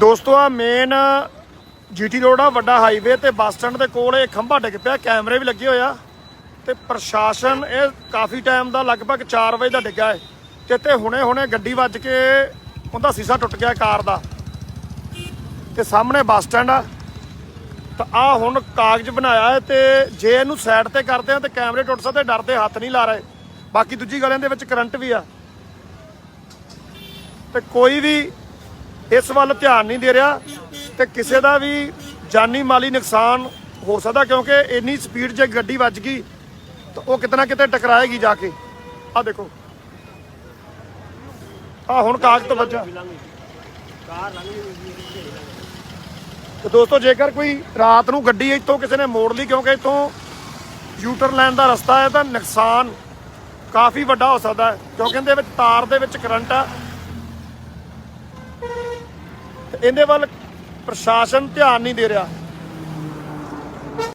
ਦੋਸਤੋ ਆ main GT road ਆ, ਵੱਡਾ ਹਾਈਵੇ ਤੇ ਬੱਸ ਸਟੈਂਡ ਦੇ ਕੋਲ ਇਹ ਖੰਭਾ ਡਿੱਗ ਪਿਆ, ਕੈਮਰੇ ਵੀ ਲੱਗੇ ਹੋਏ ਆ ਤੇ ਪ੍ਰਸ਼ਾਸਨ ਇਹ ਕਾਫੀ ਟਾਈਮ ਦਾ ਲਗਭਗ 4 ਵਜੇ ਦਾ ਡਿੱਗਾ ਹੈ ਤੇ ਤੇ ਹੁਣੇ ਹੁਣੇ ਗੱਡੀ ਵੱਜ ਕੇ ਉਹਦਾ ਸੀਸਾ ਟੁੱਟ ਗਿਆ ਕਾਰ ਦਾ। ਤੇ ਸਾਹਮਣੇ ਬੱਸ ਸਟੈਂਡ ਆ। ਤਾਂ ਆ ਹੁਣ ਕਾਗਜ਼ ਬਣਾਇਆ ਹੈ ਤੇ ਜੇ ਇਹਨੂੰ ਸਾਈਡ ਤੇ ਕਰਦੇ ਆ ਤੇ ਕੈਮਰੇ ਟੁੱਟ ਸਕਦੇ ਡਰਦੇ ਹੱਥ ਨਹੀਂ ਲਾ ਰਹੇ। ਬਾਕੀ ਦੂਜੀ ਗਲਿਆਂ ਦੇ ਵਿੱਚ ਕਰੰਟ ਵੀ ਆ। ਤੇ ਕੋਈ ਵੀ ਇਸ ਵੱਲ ਧਿਆਨ ਨਹੀਂ ਦੇ ਰਿਹਾ ਤੇ ਕਿਸੇ ਦਾ ਵੀ ਜਾਨੀ ਮਾਲੀ ਨੁਕਸਾਨ ਹੋ ਸਕਦਾ ਕਿਉਂਕਿ ਇੰਨੀ ਸਪੀਡ 'ਚ ਗੱਡੀ ਵੱਜ ਗਈ ਤਾਂ ਉਹ ਕਿਤੇ ਨਾ ਕਿਤੇ ਟਕਰਾਏਗੀ ਜਾ ਕੇ। ਆ ਦੇਖੋ। ਆ ਹੁਣ ਕਾਗਜ਼ ਤੋਂ ਵੱਜਾ। ਤੇ ਦੋਸਤੋ, ਜੇਕਰ ਕੋਈ ਰਾਤ ਨੂੰ ਗੱਡੀ ਇੱਥੋਂ ਕਿਸੇ ਨੇ ਮੋੜ ਲਈ ਕਿਉਂਕਿ ਇੱਥੋਂ ਯੂਟਰ ਲੈਣ ਦਾ ਰਸਤਾ ਹੈ, ਤਾਂ ਨੁਕਸਾਨ ਕਾਫੀ ਵੱਡਾ ਹੋ ਸਕਦਾ ਹੈ ਕਿਉਂਕਿ ਇਹਦੇ ਵਿੱਚ ਤਾਰ ਦੇ ਵਿੱਚ ਕਰੰਟ ਆ। ਤੇ ਇਹਦੇ ਵੱਲ ਪ੍ਰਸ਼ਾਸਨ ਧਿਆਨ ਨਹੀਂ ਦੇ ਰਿਹਾ।